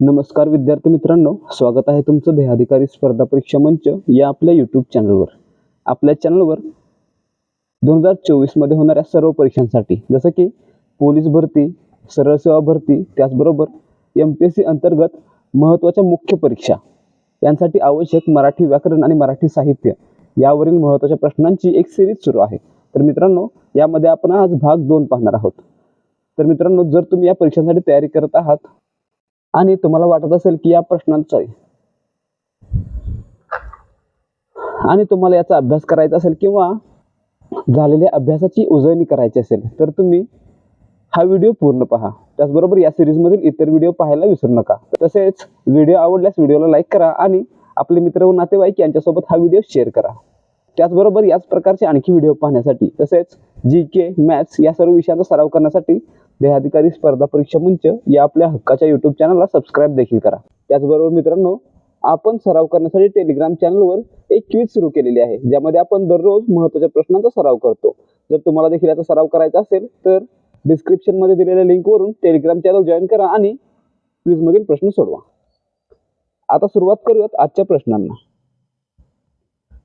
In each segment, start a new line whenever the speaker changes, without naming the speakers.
नमस्कार विद्यार्थी मित्रांनो स्वागत आहे तुमचं ध्येयाधिकारी स्पर्धा परीक्षा मंच या आपल्या यूट्यूब चॅनलवर आपल्या चॅनलवर दोन हजार चोवीसमध्ये होणाऱ्या सर्व परीक्षांसाठी जसं की पोलीस भरती सरळ सेवा भरती त्याचबरोबर एम पी एस सी अंतर्गत महत्त्वाच्या मुख्य परीक्षा यांसाठी आवश्यक मराठी व्याकरण आणि मराठी साहित्य यावरील महत्त्वाच्या प्रश्नांची एक सिरीज सुरू आहे. तर मित्रांनो यामध्ये आपण आज भाग दोन पाहणार आहोत. तर मित्रांनो जर तुम्ही या परीक्षांसाठी तयारी करत आहात आणि तुम्हाला वाटत असेल की या प्रश्नांचा आणि तुम्हाला याचा अभ्यास करायचा असेल किंवा झालेल्या अभ्यासाची उजळणी करायची असेल तर तुम्ही हा व्हिडिओ पूर्ण पहा. त्याचबरोबर या सिरीजमधील इतर व्हिडिओ पाहायला विसरू नका. तसेच व्हिडिओ आवडल्यास व्हिडिओला लाईक करा आणि आपले मित्र व नातेवाईक यांच्यासोबत हा व्हिडिओ शेअर करा. त्याचबरोबर याच प्रकारचे आणखी व्हिडिओ पाहण्यासाठी तसेच जी के मॅथ्स या सर्व विषयांचा सराव करण्यासाठी देहाधिकारी स्पर्धा परीक्षा मंच या आपल्या हक्काच्या यूट्यूब चॅनलला सबस्क्राईब देखील करा. त्याचबरोबर मित्रांनो आपण सराव करण्यासाठी टेलिग्राम चॅनलवर एक क्विज सुरू केलेली आहे ज्यामध्ये आपण दररोज महत्त्वाच्या प्रश्नांचा सराव करतो. जर तुम्हाला देखील याचा सराव करायचा असेल तर डिस्क्रिप्शनमध्ये दिलेल्या लिंकवरून टेलिग्राम चॅनल जॉईन करा आणि क्विजमधील प्रश्न सोडवा. आता सुरुवात करूयात आजच्या प्रश्नांना.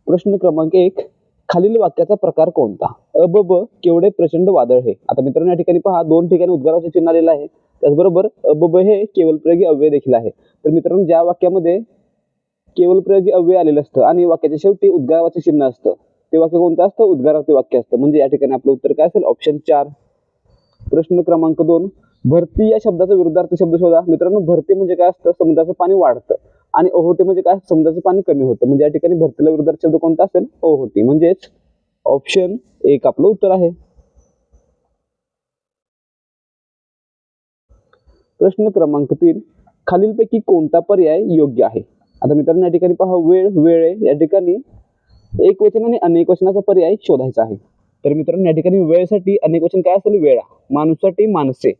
प्रश्न क्रमांक एक खालील वाक्याचा प्रकार कोणता? अ ब ब केवढे प्रचंड वादळ हे. आता मित्रांनो या ठिकाणी पहा दोन ठिकाणी उद्गाराचे चिन्ह आलेलं आहे. त्याचबरोबर अ ब ब हे केवलप्रयोगी अव्यय देखील आहे. तर मित्रांनो ज्या वाक्यामध्ये केवलप्रयोगी अव्यय आलेलं असतं आणि वाक्याच्या शेवटी उद्गाराचे चिन्ह असतं ते वाक्य कोणतं असतं? उद्गाराचे वाक्य असतं. म्हणजे या ठिकाणी आपलं उत्तर काय असेल? ऑप्शन चार. प्रश्न क्रमांक दोन. भरती या शब्दाचा विरुद्धार्थी शब्द शोधा. मित्रांनो भरती म्हणजे काय असतं? समुद्राचं पाणी वाढतं. आणि ओहोटी म्हणजे काय? समुद्राचं पाणी कमी होतं. म्हणजे या ठिकाणी भरतीला विरोधात शब्द कोणता असेल? ओहोटी. म्हणजेच ऑप्शन एक आपलं उत्तर आहे. प्रश्न क्रमांक तीन. खालीलपैकी कोणता पर्याय योग्य आहे? आता मित्रांनो या ठिकाणी पहा वेळ वेळ आहे. या ठिकाणी एक वचन आणि अनेक वचनाचा पर्याय शोधायचा आहे. तर मित्रांनो या ठिकाणी वेळेसाठी अनेक वचन काय असेल? वेळा. माणूससाठी माणसे.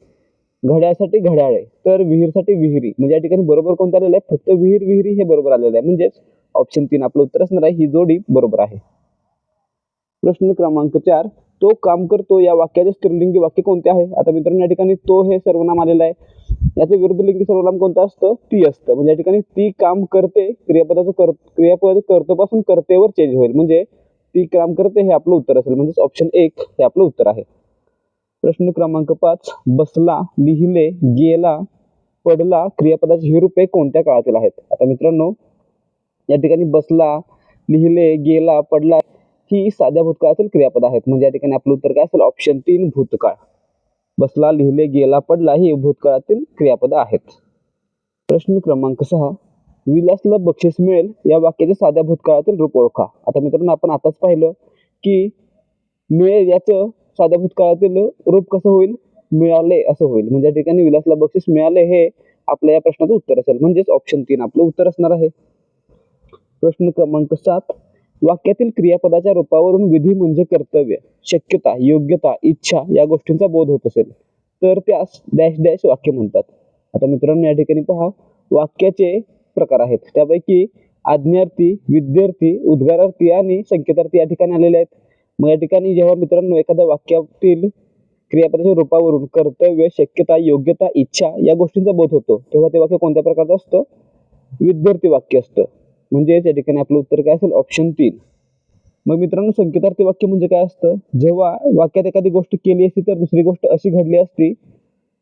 घड्याळसाठी घड्याळे तर विहीरसाठी विहिरी. म्हणजे या ठिकाणी बरोबर कोणतं आलेलं आहे? फक्त विहीर विहिरी हे बरोबर आलेलं आहे. म्हणजेच ऑप्शन तीन आपलं उत्तर असणार आहे ही जोडी बरोबर आहे. प्रश्न क्रमांक चार तो काम करतो या वाक्याचे स्त्रीलिंगी वाक्य कोणते आहे? आता मित्रांनो या ठिकाणी तो हे सर्वनाम आलेलं आहे. याचं विरुद्ध लिंगी सर्वनाम कोणतं असतं? ती असतं. म्हणजे या ठिकाणी ती काम करते क्रियापदाचं कर क्रियापद करतोपासून करतेवर चेंज होईल. म्हणजे ती काम करते हे आपलं उत्तर असेल. म्हणजेच ऑप्शन एक हे आपलं उत्तर आहे. प्रश्न क्रमांक पाच. बसला लिहिले गेला पडला क्रियापदाची ही रूपे कोणत्या काळातील आहेत? आता मित्रांनो या ठिकाणी बसला लिहिले गेला पडला ही साध्या भूतकाळातील क्रियापद आहेत. म्हणजे या ठिकाणी आपलं उत्तर काय असेल? ऑप्शन तीन भूतकाळ. बसला लिहिले गेला पडला ही भूतकाळातील क्रियापद आहेत. प्रश्न क्रमांक सहा. विलासला बक्षीस मिळेल या वाक्याच्या साध्या भूतकाळातील रूप ओळखा. आता मित्रांनो आपण आताच पाहिलं की मिळेल याचं साध्या भूतकाळातील रूप कसं होईल? मिळाले असं होईल. म्हणजे या ठिकाणी विलासला बक्षीस मिळाले हे आपल्या या प्रश्नाचं उत्तर असेल. म्हणजेच ऑप्शन तीन. आपलं उत्तर असणार आहे. प्रश्न क्रमांक सात. वाक्यातील क्रियापदाच्या रूपावरून विधी म्हणजे कर्तव्य शक्यता योग्यता इच्छा या गोष्टींचा बोध होत असेल. तर त्यास डॅश डॅश वाक्य म्हणतात. आता मित्रांनो या ठिकाणी पहा. वाक्याचे प्रकार आहेत. त्यापैकी आज्ञार्थी विद्यार्थी उद्गारार्थी आणि संकेतार्थी या ठिकाणी आलेले आहेत. मग या ठिकाणी जेव्हा मित्रांनो एखाद्या वाक्यातील क्रियापदाच्या रूपावरून कर्तव्य शक्यता योग्यता इच्छा या गोष्टींचा बोध होतो तेव्हा ते वाक्य कोणत्या प्रकारचं असतं? विद्यार्थी वाक्य असतं. म्हणजे या ठिकाणी आपलं उत्तर काय असेल? ऑप्शन तीन. मग मित्रांनो संकेतार्थी वाक्य म्हणजे काय असतं? जेव्हा वाक्यात एखादी गोष्ट केली असती तर दुसरी गोष्ट अशी घडली असती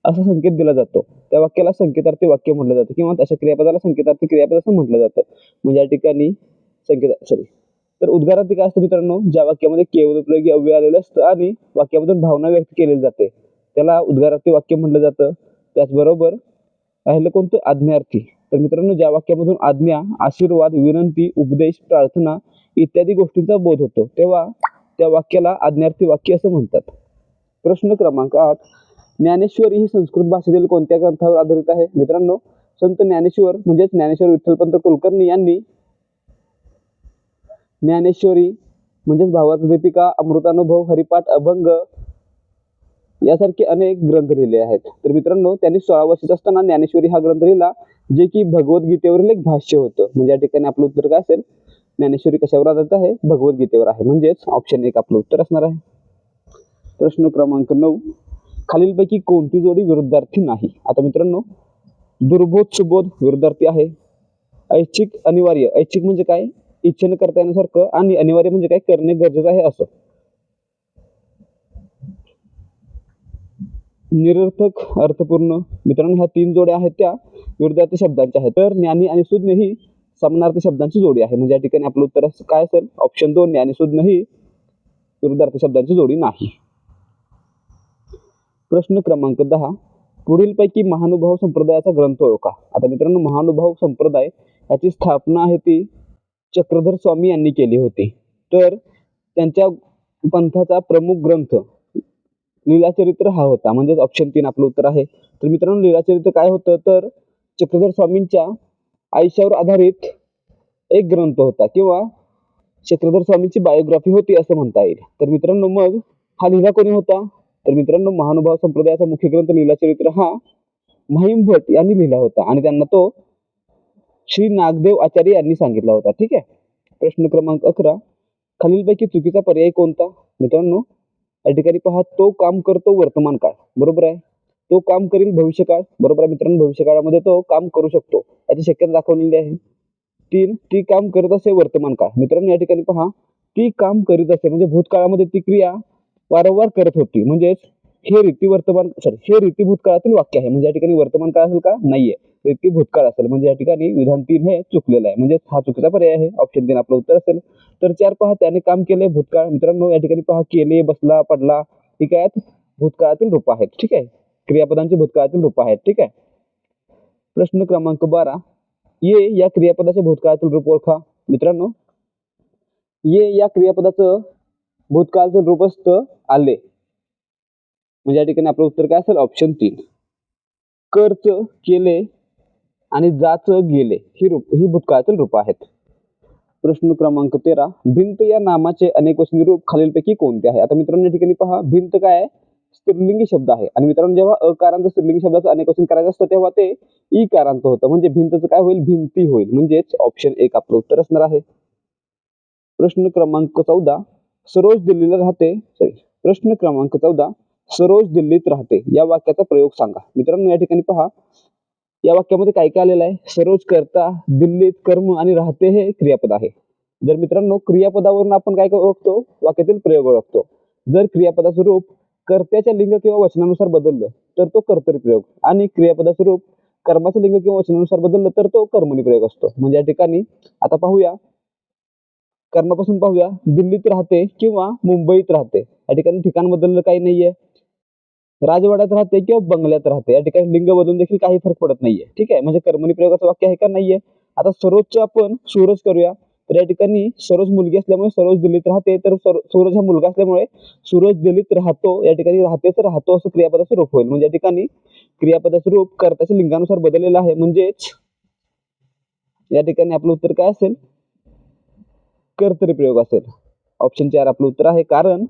असा संकेत दिला जातो. त्या वाक्याला संकेतार्थी वाक्य म्हटलं जातं किंवा अशा क्रियापदाला संकेतार्थी क्रियापद असं म्हटलं जातं. म्हणजे या ठिकाणी संकेत सॉरी तर उद्गारार्थी काय असतं मित्रांनो ज्या वाक्यामध्ये केवळ उपयोगी अव्यय आलेलं असतं आणि वाक्यामधून भावना व्यक्त केली जाते. त्याला उद्गारार्थी वाक्य म्हटलं जातं. त्याचबरोबर राहिलं कोणतं? आज्ञार्थी. तर मित्रांनो ज्या वाक्यामधून आज्ञा आशीर्वाद विनंती उपदेश प्रार्थना इत्यादी गोष्टींचा बोध होतो तेव्हा त्या वाक्याला आज्ञार्थी वाक्य असं म्हणतात. प्रश्न क्रमांक आठ. ज्ञानेश्वरी ही संस्कृत भाषेतील कोणत्या ग्रंथावर आधारित आहे? मित्रांनो संत ज्ञानेश्वर म्हणजेच ज्ञानेश्वर विठ्ठलपंत कुलकर्णी यांनी ज्ञानेश्वरी म्हणजेच भावार्थ दीपिका अमृतानुभव हरिपाठ अभंग यासारखे अनेक ग्रंथ लिहिले आहेत. तर मित्रांनो त्यांनी सोळा वर्षाचा असताना ज्ञानेश्वरी हा ग्रंथ लिहिला जे की भगवद्गीतेवरील एक भाष्य होतं. म्हणजे या ठिकाणी आपलं उत्तर काय असेल? ज्ञानेश्वरी कशावर आधारित आहे? भगवद्गीतेवर आहे. म्हणजेच ऑप्शन एक आपलं उत्तर असणार आहे. प्रश्न क्रमांक नऊ. खालीलपैकी कोणती जोडी विरुद्धार्थी नाही? आता मित्रांनो दुर्बोध सुबोध विरुद्धार्थी आहे. ऐच्छिक अनिवार्य. ऐच्छिक म्हणजे काय? इच्छेने करता येण्यासारखं आणि अनिवार्य म्हणजे काय करणे गरजेचं आहे असं. निरर्थक अर्थपूर्ण. मित्रांनो ह्या तीन जोड्या आहेत त्या विरुद्धार्थ शब्दांच्या आहेत. तर ज्ञानी आणि सुज्ञ ही समानार्थी शब्दांची जोडी आहे. म्हणजे या ठिकाणी आपलं उत्तर असं काय असेल? ऑप्शन दोन ज्ञानी सुज्ञ ही विरुद्धार्थी शब्दांची जोडी नाही. प्रश्न क्रमांक दहा. पुढीलपैकी महानुभाव संप्रदायाचा ग्रंथ ओळखा. आता मित्रांनो महानुभाव संप्रदाय याची स्थापना आहे ती चक्रधर स्वामी यांनी केली होती. तर त्यांच्या पंथाचा प्रमुख ग्रंथ लीलाचरित्र हा होता. म्हणजेच ऑप्शन तीन आपलं उत्तर आहे. तर मित्रांनो लीलाचरित्र काय होतं? तर चक्रधर स्वामींच्या आयुष्यावर आधारित एक ग्रंथ होता किंवा चक्रधर स्वामींची बायोग्राफी होती असं म्हणता येईल. तर मित्रांनो मग हा लिहिला कोणी होता? तर मित्रांनो महानुभाव संप्रदायाचा मुख्य ग्रंथ लीलाचरित्र हा महिम भट यांनी लिहिला होता. आणि त्यांना तो श्री नागदेव आचार्य यांनी सांगितला होता. ठीक आहे? प्रश्न क्रमांक अकरा. खालीलपैकी चुकीचा पर्याय कोणता? मित्रांनो या ठिकाणी पहा तो काम करतो वर्तमान काळ. बरोबर आहे? तो काम करील भविष्यकाळ. बरोबर आहे मित्रांनो भविष्यकाळामध्ये तो काम करू शकतो. याची शक्यता दाखवलेली आहे. तीन ती काम करत असे वर्तमान काळ. मित्रांनो या ठिकाणी पहा ती काम करीत असे म्हणजे भूतकाळामध्ये ती क्रिया वारंवार करत होती. म्हणजेच हे रीती वर्तमान सॉरी हे रीती भूतकाळातील वाक्य आहे. म्हणजे या ठिकाणी वर्तमान काळ असेल का? नाहीये. रीती भूतकाळ असेल. म्हणजे या ठिकाणी विधान तीन हे चुकलेलं आहे. म्हणजे हा चुकीचा पर्याय आहे. ऑप्शन तीन आपलं उत्तर असेल. तर चार पहा त्याने काम केले भूतकाळ. मित्रांनो या ठिकाणी पहा केले बसला पडला. ठीक आहे भूतकाळातील रूप आहेत. ठीक आहे? क्रियापदांची भूतकाळातील रूप आहेत. ठीक आहे? प्रश्न क्रमांक बारा. ये या क्रियापदाचे भूतकाळातील रूप ओळखा. मित्रांनो ये या क्रियापदाचं भूतकाळातील रूप असतं आले. म्हणजे या ठिकाणी आपलं उत्तर काय असेल? ऑप्शन तीन. कर्च केले आणि जाच गेले. ही रूप ही भूतकाळातील रूप आहेत. प्रश्न क्रमांक तेरा. भिंत या नामाचे अनेक वचनी रूप खालीलपैकी कोणते आहे? आता मित्रांनो या ठिकाणी पहा. भिंत काय आहे? स्त्रीलिंगी शब्द आहे. आणि मित्रांनो जेव्हा अकारांत स्त्रीलिंगी शब्दाचं अनेक वचन करायचं असतं तेव्हा ते ई कारांत होतं. म्हणजे भिंतचं काय होईल? भिंती होईल. म्हणजेच ऑप्शन एक आपलं उत्तर असणार आहे. प्रश्न क्रमांक चौदा. सरोज दिल्लीला राहते. सॉरी प्रश्न क्रमांक चौदा. सरोज दिल्लीत राहते. या वाक्याचा प्रयोग सांगा. मित्रांनो या ठिकाणी पहा. या वाक्यामध्ये काय काय आलेलं आहे? सरोज करता दिल्लीत कर्म आणि राहते हे क्रियापद आहे. जर मित्रांनो क्रियापदावरून आपण काय ओळखतो? वाक्यातील प्रयोग ओळखतो. जर क्रियापदाचं रूप कर्त्याच्या लिंग किंवा वचनानुसार बदललं तर तो कर्तरी प्रयोग. आणि क्रियापदाचं रूप कर्माचे लिंग किंवा वचनानुसार बदललं तर तो कर्मणी प्रयोग असतो. म्हणजे या ठिकाणी आता पाहूया. कर्मापासून पाहूया. दिल्लीत राहते किंवा मुंबईत राहते. या ठिकाणी ठिकाण बदललं काही नाहीये. राजवाड्यात राहते किंवा बंगल्यात राहते. या ठिकाणी लिंग बदलून देखील काही फरक पडत नाहीये. ठीक आहे? म्हणजे कर्मणी प्रयोगाचं वाक्य आहे का नाहीये? आता सरोजचं आपण सूरज करूया. तर या ठिकाणी सरोज मुलगी असल्यामुळे सरोज दलित राहते. तर सूरज हा मुलगा असल्यामुळे सूरज दलित राहतो. या ठिकाणी राहतेच राहतो असं क्रियापदाचं रूप होईल. म्हणजे या ठिकाणी क्रियापदाचं रूप कर्त्याच्या लिंगानुसार बदललेलं आहे. म्हणजेच या ठिकाणी आपलं उत्तर काय असेल? कर्तरी प्रयोग असेल. ऑप्शन चार आपलं उत्तर आहे. कारण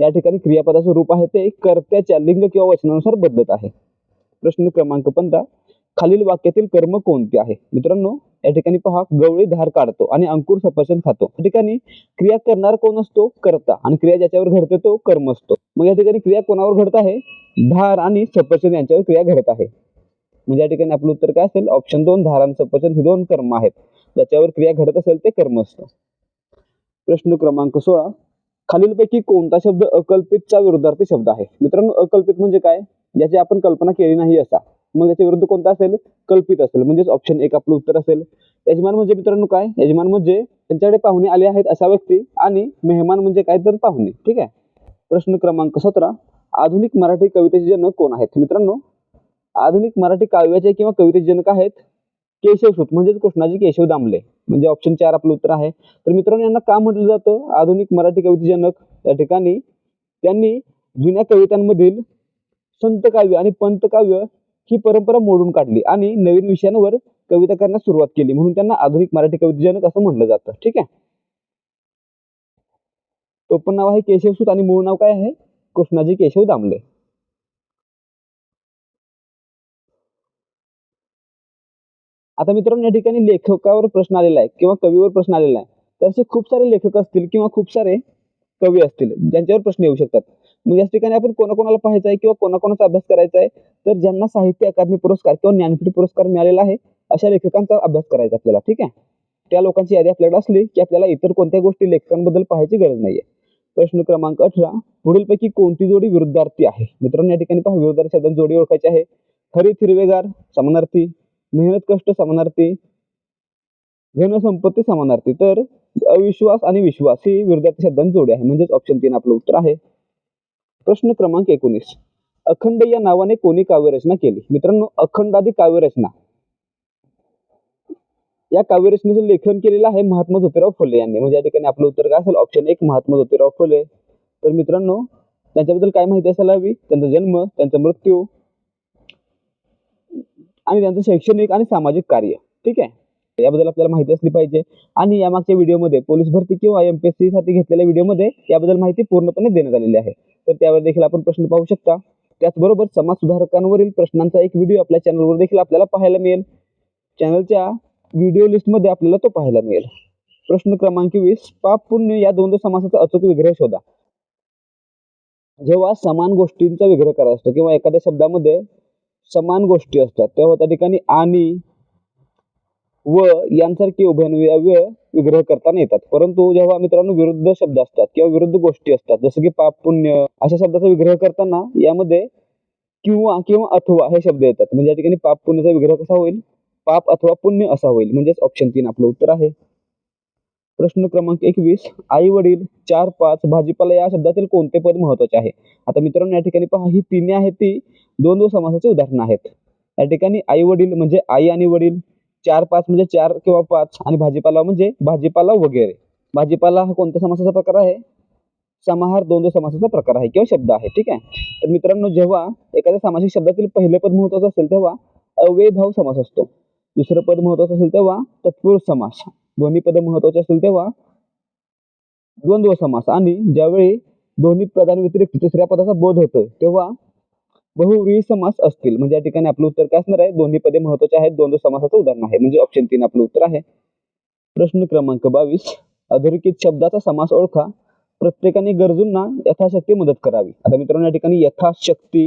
या ठिकाणी क्रियापदाचं रूप आहे. ते कर्त्याच्या लिंग किंवा वचनानुसार बदलत आहे. प्रश्न क्रमांक पंधरा. खालील वाक्यातील कर्म कोणते आहे? मित्रांनो या ठिकाणी पहा गवळी धार काढतो आणि अंकुर सफरचंद खातो. या ठिकाणी क्रिया करणार कोण असतो? कर्ता. आणि क्रिया ज्याच्यावर घडते तो कर्म असतो. मग या ठिकाणी क्रिया कोणावर घडत आहे? धार आणि सफरचंद यांच्यावर क्रिया घडत आहे. म्हणजे या ठिकाणी आपलं उत्तर काय असेल? ऑप्शन दोन धार आणि सफरचंद हे दोन कर्म आहेत. ज्याच्यावर क्रिया घडत असेल ते कर्म असतं. प्रश्न क्रमांक सोळा. खालीलपैकी कोणता शब्द अकल्पितचा विरुद्धार्थी शब्द आहे? मित्रांनो अकल्पित म्हणजे काय? ज्याची आपण कल्पना केली नाही असा. मग त्याच्या विरुद्ध कोणता असेल? कल्पित असेल. म्हणजेच ऑप्शन एक आपलं उत्तर असेल. यजमान म्हणजे मित्रांनो काय? यजमान म्हणजे त्यांच्याकडे पाहुणे आले आहेत अशा व्यक्ती आणि मेहमान म्हणजे काय तर पाहुणे. ठीक आहे? प्रश्न क्रमांक सतरा. आधुनिक मराठी कवितेचे जनक कोण आहेत? मित्रांनो आधुनिक मराठी काव्याचे किंवा कवितेचे जनक आहेत? केशवसूत म्हणजेच कृष्णाजी केशव दामले. म्हणजे ऑप्शन चार आपलं उत्तर आहे. तर मित्रांनो यांना का म्हटलं जातं? आधुनिक मराठी कविते जनक या ठिकाणी. त्यांनी जुन्या कवितांमधील संत काव्य आणि पंत काव्य ही परंपरा मोडून काढली आणि नवीन विषयांवर कविता करण्यास सुरुवात केली. म्हणून त्यांना आधुनिक मराठी कविते जनक असं म्हटलं जातं. ठीक आहे? टोपण नाव आहे केशवसूत आणि मूळ नाव काय आहे? कृष्णाजी केशव दामले. आता मित्रांनो या ठिकाणी लेखकावर प्रश्न आलेला आहे किंवा कवीवर प्रश्न आलेला आहे. तर असे खूप सारे लेखक असतील किंवा खूप सारे कवी असतील ज्यांच्यावर प्रश्न येऊ शकतात. मग याच ठिकाणी आपण कोणाकोणाला पाहायचं आहे किंवा कोणाकोणाचा अभ्यास करायचा आहे तर ज्यांना साहित्य अकादमी पुरस्कार किंवा ज्ञानपीठ पुरस्कार मिळालेला आहे अशा लेखकांचा अभ्यास करायचा आपल्याला ठीक आहे? त्या लोकांची यादी आपल्याकडे असली की आपल्याला इतर कोणत्या गोष्टी लेखकांबद्दल पाहायची गरज नाहीये. प्रश्न क्रमांक अठरा पुढीलपैकी कोणती जोडी विरुद्धार्थी आहे? मित्रांनो या ठिकाणी पहा विरुद्धार्थी शब्दांची जोडी ओळखायची आहे. हरित हिरवेगार समानार्थी मेहनत कष्ट समानार्थी धनसंपत्ती समानार्थी. तर अविश्वास आणि विश्वास ही विरुद्धार्थी शब्दांची जोडी आहे. म्हणजेच ऑप्शन तीन आपलं उत्तर आहे. प्रश्न क्रमांक एकोणीस. अखंड या नावाने कोणी काव्यरचना केली? मित्रांनो अखंडादी काव्यरचना. या काव्यरचनेचं लेखन केलेलं आहे महात्मा ज्योतिराव फुले यांनी. म्हणजे या ठिकाणी आपलं उत्तर काय असेल? ऑप्शन एक महात्मा ज्योतिराव फुले. तर मित्रांनो त्यांच्याबद्दल काय माहिती असायला हवी? त्यांचा जन्म त्यांचा मृत्यू आणि त्यांचं शैक्षणिक आणि सामाजिक कार्य. ठीक आहे? याबद्दल आपल्याला माहिती असली पाहिजे. आणि यामागच्या व्हिडिओमध्ये पोलीस भरती किंवा एम पी एस सीसाठी घेतलेल्या व्हिडिओमध्ये याबद्दल माहिती पूर्णपणे देण्यात आलेली आहे. तर त्यावर देखील आपण प्रश्न पाहू शकता. त्याचबरोबर समाज सुधारकांवरील प्रश्नांचा एक व्हिडिओ आपल्या चॅनलवर देखील आपल्याला पाहायला मिळेल. चॅनलच्या व्हिडिओ लिस्टमध्ये आपल्याला तो पाहायला मिळेल. प्रश्न क्रमांक वीस पाप पुण्य या दोन समासाचा अचूक विग्रह शोधा. जेव्हा समान गोष्टींचा विग्रह करायचा असतो किंवा एखाद्या शब्दामध्ये समान गोष्टी असतात. तेव्हा त्या ठिकाणी आणि व यांसारखे उभयन्वय विग्रह करताना येतात. परंतु जेव्हा मित्रांनो विरुद्ध शब्द असतात किंवा विरुद्ध गोष्टी असतात जसं की पाप पुण्य अशा शब्दाचा विग्रह करताना यामध्ये किंवा किंवा अथवा हे शब्द येतात. म्हणजे या ठिकाणी पाप पुण्याचा विग्रह कसा होईल? पाप अथवा पुण्य असा होईल. म्हणजेच ऑप्शन तीन आपलं उत्तर आहे. प्रश्न क्रमांक एकवीस आई वडील चार पाच भाजीपाला या शब्दातील कोणते पद महत्त्वाचे आहे? आता मित्रांनो या ठिकाणी पहा ही तिन्ही आहेत ती दोन दोन समासाची उदाहरणं आहेत. या ठिकाणी आई वडील म्हणजे आई आणि वडील चार पाच म्हणजे चार किंवा पाच आणि भाजीपाला म्हणजे भाजीपाला वगैरे. भाजीपाला हा कोणत्या समासाचा प्रकार आहे? समाहार दोन दोन समासाचा प्रकार आहे किंवा शब्द आहे ठीक आहे? तर मित्रांनो जेव्हा एखाद्या सामासिक शब्दातील पहिले पद महत्वाचं असेल तेव्हा अव्ययभाव समास असतो. दुसरं पद महत्वाचं असेल तेव्हा तत्पुरुष समास. दोन्ही पद महत्त्वाचे असतील तेव्हा द्वंद्व समास. आणि ज्यावेळी दोन्ही पदांव्यतिरिक्त तिसऱ्या पदाचा बोध होतो तेव्हा बहुव्रीही समास असतील. म्हणजे या ठिकाणी आपलं उत्तर काय असणार आहे? दोन्ही पदे महत्त्वाचे आहेत. द्वंद्व समासाचं उदाहरण आहे. म्हणजे ऑप्शन तीन आपलं उत्तर आहे. प्रश्न क्रमांक बावीस. अधोरेखित शब्दाचा समास ओळखा. प्रत्येकाने गरजूंना यथाशक्ती मदत करावी. आता मित्रांनो या ठिकाणी यथाशक्ती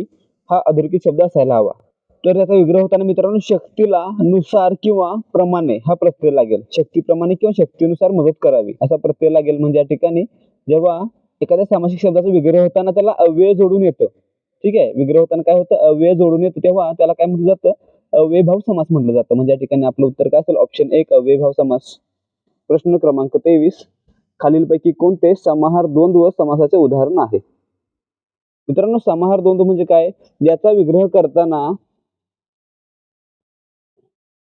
हा अधोरेखित शब्द असायला हवा. तर याचा विग्रह होताना मित्रांनो शक्तीला नुसार किंवा प्रमाणे हा प्रत्यय लागेल. शक्तीप्रमाणे किंवा शक्तीनुसार मदत करावी. असा प्रत्यय लागेल. म्हणजे या ठिकाणी जेव्हा एखाद्या सामासिक शब्दाचा विग्रह होताना त्याला अव्यय जोडून येतं. ठीक आहे? विग्रह होताना काय होतं? अव्यय जोडून येतं. तेव्हा त्याला काय म्हटलं जातं? अव्ययभाव समास म्हटलं जातं. म्हणजे या ठिकाणी आपलं उत्तर काय असेल? ऑप्शन एक अव्ययभाव समास. प्रश्न क्रमांक तेवीस. खालीलपैकी कोणते समाहार द्वंद्व समासाचे उदाहरण आहे? मित्रांनो समाहार द्वंद्व म्हणजे काय? ज्याचा विग्रह करताना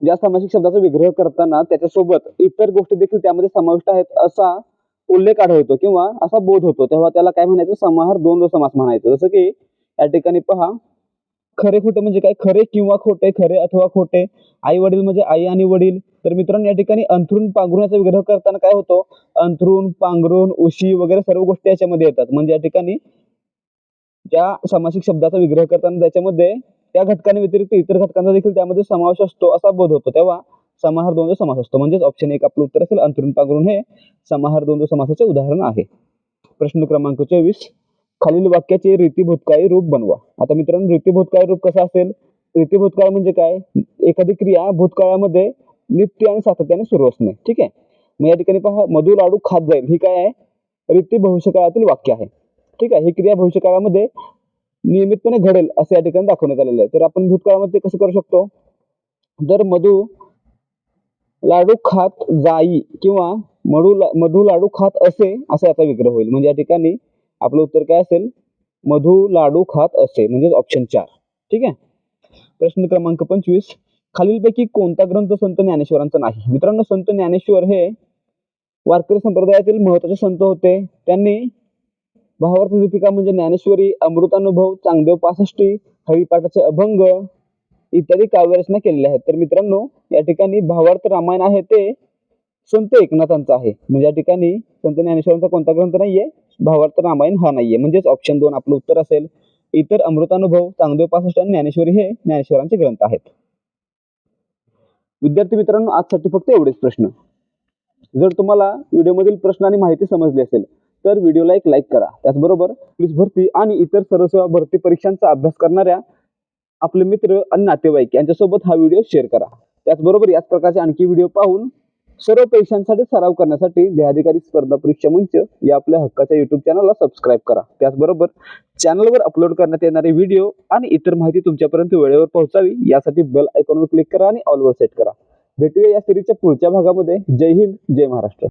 म्हणजे या सामासिक शब्दाचा विग्रह करताना त्याच्यासोबत इतर गोष्टी देखील त्यामध्ये समाविष्ट आहेत असा उल्लेख आढळतो किंवा असा बोध होतो. तेव्हा त्याला काय म्हणायचं? समाहार दोन समास म्हणायचं. जसं की या ठिकाणी पहा खरे खोटे म्हणजे काय? खरे किंवा खोटे खरे अथवा खोटे. आई वडील म्हणजे आई आणि वडील. तर मित्रांनो या ठिकाणी अंथरून पांघरुणाचा विग्रह करताना काय होतो? अंथरून पांघरून उशी वगैरे सर्व गोष्टी याच्यामध्ये येतात. म्हणजे या ठिकाणी ज्या सामासिक शब्दाचा विग्रह करताना त्याच्यामध्ये त्या घटकांव्यतिरिक्त इतर घटकांचा देखील त्यामध्ये समावेश असतो असा बोध होतो. तेव्हा समाहार द्वंद्व समास असतो. म्हणजेच ऑप्शन एक आपलं उत्तर असेल अंतरुण पांघरून हे समाहार द्वंद्व समासाचे उदाहरण आहे. प्रश्न क्रमांक चोवीस. खालील वाक्याचे रीतीभूतकाळी रूप बनवा. आता मित्रांनो रीतीभूतकाळी रूप कसं असेल? रीतीभूतकाळ म्हणजे काय? एखादी क्रिया भूतकाळामध्ये नित्य आणि सातत्याने सुरू असणे. ठीक आहे? मग या ठिकाणी पहा मधू लाडू खात जाईल. ही काय आहे? रीती भविष्यकाळातील वाक्य आहे. ठीक आहे? ही क्रिया भविष्यकाळामध्ये नियमितपणे घडेल असं या ठिकाणी दाखवण्यात आलेलं आहे. तर आपण भूतकाळामध्ये कसं करू शकतो? जर मधू लाडू खात जाई किंवा मधु ला- मधू लाडू खात असे असा याचा विग्रह होईल. म्हणजे या ठिकाणी आपलं उत्तर काय असेल? मधू लाडू खात असे म्हणजेच ऑप्शन चार. ठीक आहे? प्रश्न क्रमांक पंचवीस. खालीलपैकी कोणता ग्रंथ संत ज्ञानेश्वरांचा नाही? मित्रांनो संत ज्ञानेश्वर हे वारकरी संप्रदायातील महत्त्वाचे संत होते. त्यांनी भावार्थ दीपिका म्हणजे ज्ञानेश्वरी अमृतानुभव चांगदेव पासष्टी हरिपाठाचे अभंग इत्यादी काव्यरचना केलेल्या आहेत. तर मित्रांनो या ठिकाणी भावार्थ रामायण आहे ते संत एकनाथांचा आहे. म्हणजे या ठिकाणी संत ज्ञानेश्वरांचा कोणता ग्रंथ नाहीये? भावार्थ रामायण हा नाहीये. म्हणजेच ऑप्शन दोन आपलं उत्तर असेल. इतर अमृतानुभव चांगदेव पासष्ट आणि ज्ञानेश्वरी हे ज्ञानेश्वरांचे ग्रंथ आहेत. विद्यार्थी मित्रांनो आजसाठी फक्त एवढेच प्रश्न. जर तुम्हाला व्हिडिओमधील प्रश्न आणि माहिती समजली असेल तर व्हिडिओला एक लाईक करा. त्याचबरोबर पोलीस भरती आणि इतर सर्वसेवा भरती परीक्षांचा अभ्यास करणाऱ्या आपले मित्र आणि नातेवाईक यांच्यासोबत हा व्हिडिओ शेअर करा. त्याचबरोबर याच प्रकारचे आणखी व्हिडिओ पाहून सर्व परीक्षांसाठी सराव करण्यासाठी देहाधिकारी स्पर्धा परीक्षा मंच या आपल्या हक्काच्या युट्यूब चॅनलला सबस्क्राईब करा. त्याचबरोबर चॅनलवर अपलोड करण्यात येणारे व्हिडिओ आणि इतर माहिती तुमच्यापर्यंत वेळेवर पोहोचावी यासाठी बेल आयकॉनवर क्लिक करा आणि ऑलवर सेट करा. भेटूया या सिरीजच्या पुढच्या भागामध्ये. जय हिंद जय महाराष्ट्र.